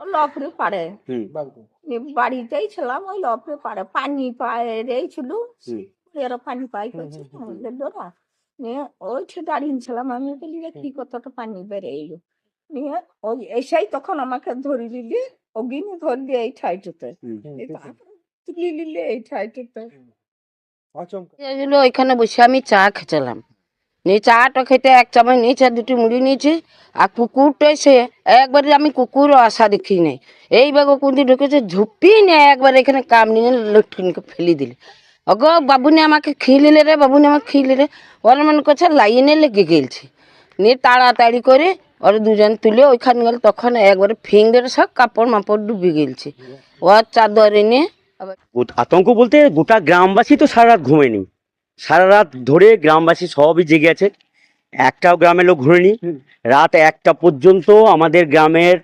লফরে পাড়ে হুম। বাড়িতেই ছিলাম ওই লফরে পাড়ে পানি পায়ে ছিল এরা পানি পাই করছে ডোরা নিয়ে দাঁড়িয়ে ছিলাম আমি বলি যে কি কতটা পানি বেড়ে এলো। নিয়ে ওই এসেই তখন আমাকে ধরি নিলি অগিনি ধরলি এই ঠাইটুতে। এই তারপরে তুলি নিলে এই ঠাইটুতে। ওইখানে বসে আমি চা খেছিলাম নিয়ে চাটা খেতে এক চামচ নিয়েছে দুটি মুড়ি নিয়েছি। আর কুকুরটা এসে একবারে আমি কুকুরও আশা দেখি নাই। এইভাবে কুন্দি ঢুকেছে ঝুপি নিয়ে একবার এখানে কাম নিয়ে লটকিনকে ফেলে দিলে। অগো, বাবুনি আমাকে খিলিলে রে, বাবুনি আমাকে খিলি রে। ওরা মনে করছে লাইনে লেগে গেলছে। নিয়ে তাড়াতাড়ি করে ওরা দুজন তুলে ওইখানে গেল, তখন একবারে ফিঙ্গের সব কাপড় মাপড় ডুবে গেলছে। ওর চাদরে নিয়ে আতঙ্ক বলতে গোটা গ্রামবাসী তো সারা রাত ঘুমেনি সারা রাত ধরে গ্রামবাসী সবই জেগে আছে। একটাও গ্রামের লোক ঘুরেনি। রাত একটা পর্যন্ত আমাদের গ্রামের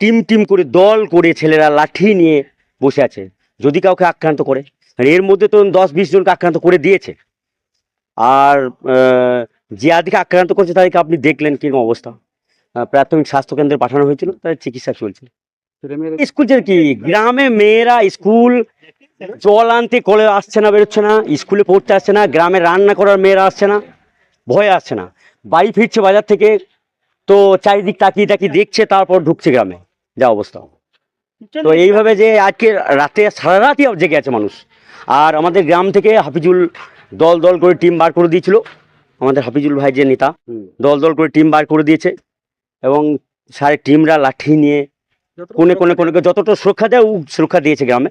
টিম টিম করে দল করে ছেলেরা লাঠি নিয়ে বসে আছে যদি কাউকে আক্রান্ত করে। এর মধ্যে তো দশ বিশ জনকে আক্রান্ত করে দিয়েছে। আর যে আদিকে আক্রান্ত করছে তাদেরকে আপনি দেখলেন কীরকম অবস্থা? প্রাথমিক স্বাস্থ্য কেন্দ্রে পাঠানো হয়েছিল তাদের চিকিৎসা চলছে। স্কুল যে কি? গ্রামে মেয়েরা স্কুল জল আনতে কলে আসছে না বেরোচ্ছে না স্কুলে পড়তে আসছে না গ্রামে রান্না করার মেয়েরা আসছে না ভয়ে আসছে না। বাড়ি ফিরছে বাজার থেকে তো চারিদিক তাকিয়ে তাকিয়ে দেখছে তারপর ঢুকছে গ্রামে। যা অবস্থা। তো এইভাবে যে আজকে রাতে সারা রাতই জেগে আছে মানুষ। আর আমাদের গ্রাম থেকে হাফিজুল দল দল করে টিম বার করে দিয়েছিল। আমাদের হাফিজুল ভাই যে নেতা দল দল করে টিম বার করে দিয়েছে। এবং সারে টিমরা লাঠি নিয়ে কোনে কোনে কোনে যতটা সুরক্ষা দেয় ও সুরক্ষা দিয়েছে গ্রামে।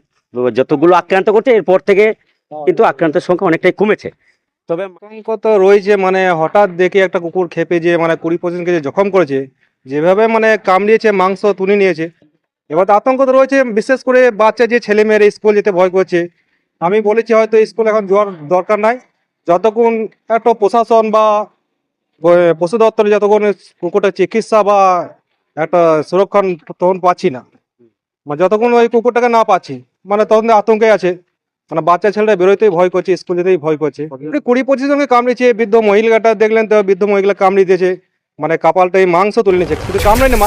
যতগুলো আক্রান্ত করছে এরপর থেকে কিন্তু আক্রান্তের সংখ্যা অনেকটাই কমেছে। তবে আতঙ্ক তো রয়েছে মানে হঠাৎ দেখে একটা কুকুর খেপে যে মানে কুড়ি পঁচিশ কেজি জখম করেছে যেভাবে মানে কামড়িয়েছে মাংস তুলে নিয়েছে। এবার তো আতঙ্ক তো রয়েছে বিশেষ করে বাচ্চা যে ছেলে মেয়েরা স্কুল যেতে ভয় করছে। আমি বলেছি হয়তো স্কুল এখন যাওয়ার দরকার নাই। যতক্ষণ একটা প্রশাসন বা পশু দপ্তরে যতক্ষণ কুকুরটা চিকিৎসা বা একটা সুরক্ষণ তখন পাচ্ছি না। মানে যতক্ষণ ওই কুকুরটাকে না পাচ্ছি মানে তখন আতঙ্কে আছে। মানে বাচ্চা ছেলেটা বেরোতেই ভয় করছে স্কুল যেতেই ভয় করছে। কুড়ি পঁচিশ জনকে কামড়েছে বৃদ্ধ মহিলাটা দেখলেন তো বৃদ্ধ মহিলা কামড়ে দিয়েছে। মানে কাপালটা এই মাংস তুলে নিয়েছে। শুধু কামড়ে না